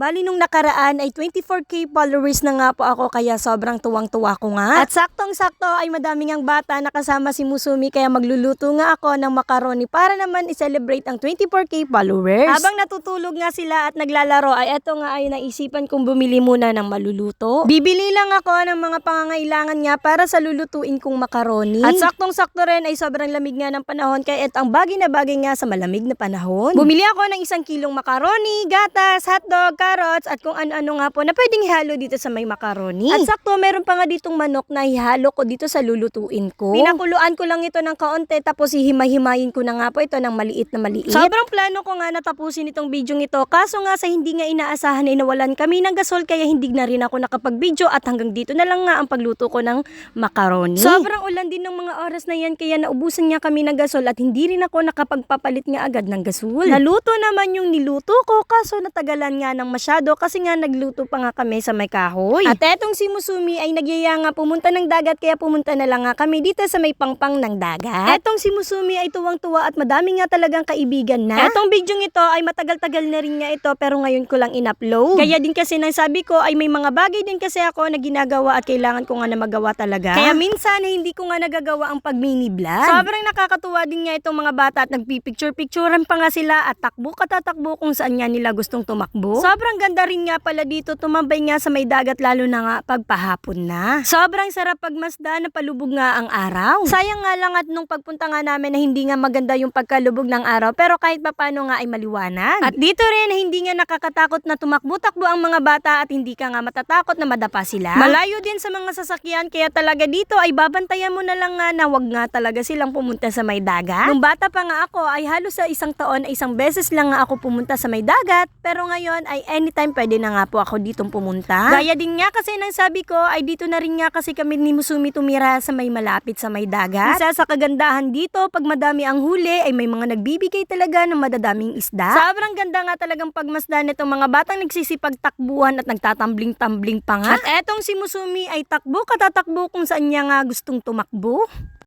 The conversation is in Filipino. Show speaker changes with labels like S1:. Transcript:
S1: Bali nung nakaraan ay 24k followers na nga po ako kaya sobrang tuwang-tuwa ko nga. At saktong-sakto ay madami ngang bata nakasama si Musumi kaya magluluto nga ako ng macaroni para naman i-celebrate ang 24k followers. Habang natutulog nga sila at naglalaro ay eto nga ay naisipan kong bumili muna ng maluluto. Bibili lang ako ng mga pangangailangan nga para sa lulutuin kong macaroni. At saktong-sakto rin ay sobrang lamig nga ng panahon kaya eto ang bagay na bagay nga sa malamig na panahon. Bumili ako ng isang kilong macaroni, gatas, hotdog, carrots at kung ano-ano nga po na pwedeng ihalo dito sa may macaroni. At sakto meron pa nga ditong manok na ihalo ko dito sa lulutuin ko. Pinakuluan ko lang ito ng kaunti tapos hihimay-himayin ko na nga po ito ng maliit na maliit. Sobrang plano ko nga natapusin itong video ito kaso nga sa hindi nga inaasahan ay nawalan kami ng gasol kaya hindi na rin ako nakapag-video at hanggang dito na lang nga ang pagluto ko ng macaroni. Sobrang ulan din ng mga oras na yan kaya naubusan nga kami ng gasol at hindi rin ako nakapagpapalit nga agad ng gasol. Naluto naman yung niluto ko kaso natagalan nga ng masyado kasi nga nagluto pa nga kami sa may kahoy. At etong si Musumi ay nagyaya nga pumunta ng dagat kaya pumunta na lang nga kami dito sa may pangpang ng dagat. Etong si Musumi ay tuwang-tuwa at madami nga talagang kaibigan na. Etong video ito ay matagal-tagal na rin nga ito pero ngayon ko lang in-upload. Kaya din kasi nang sabi ko ay may mga bagay din kasi ako na ginagawa at kailangan ko nga na magawa talaga. Kaya minsan ay hindi ko nga nagagawa ang pag mini vlog. Sobrang nakakatuwa din nga itong mga bata at nagpipicture-picturean pa nga sila at takbo katatakbo kung saan nga nila gustong tumakbo. Sobrang ganda rin nga pala dito tumambay nga sa may dagat lalo na nga pagpahapon na. Sobrang sarap pagmasda na palubog nga ang araw. Sayang nga lang at nung pagpunta nga namin na hindi nga maganda yung pagkalubog ng araw pero kahit papano nga ay maliwanag. At dito rin hindi nga nakakatakot na tumakbo-takbo ang mga bata at hindi ka nga matatakot na madapa sila. Malayo din sa mga sasakyan kaya talaga dito ay babantayan mo na lang nga na wag nga talaga silang pumunta sa may dagat. Nung bata pa nga ako ay halos sa isang taon ay isang beses lang nga ako pumunta sa may dagat pero ngayon ay anytime pwede na nga po ako ditong pumunta. Gaya din nga kasi nang sabi ko ay dito na rin nga kasi kami ni Musumi tumira sa may malapit sa may dagat. Isa sa kagandahan dito pag madami ang huli ay may mga nagbibigay talaga ng madadaming isda. Sobrang ganda nga talagang pagmasdan nitong mga batang nagsisipagtakbuhan at nagtatambling-tambling pa nga. At etong si Musumi ay takbo katatakbo kung saan niya nga gustong tumakbo.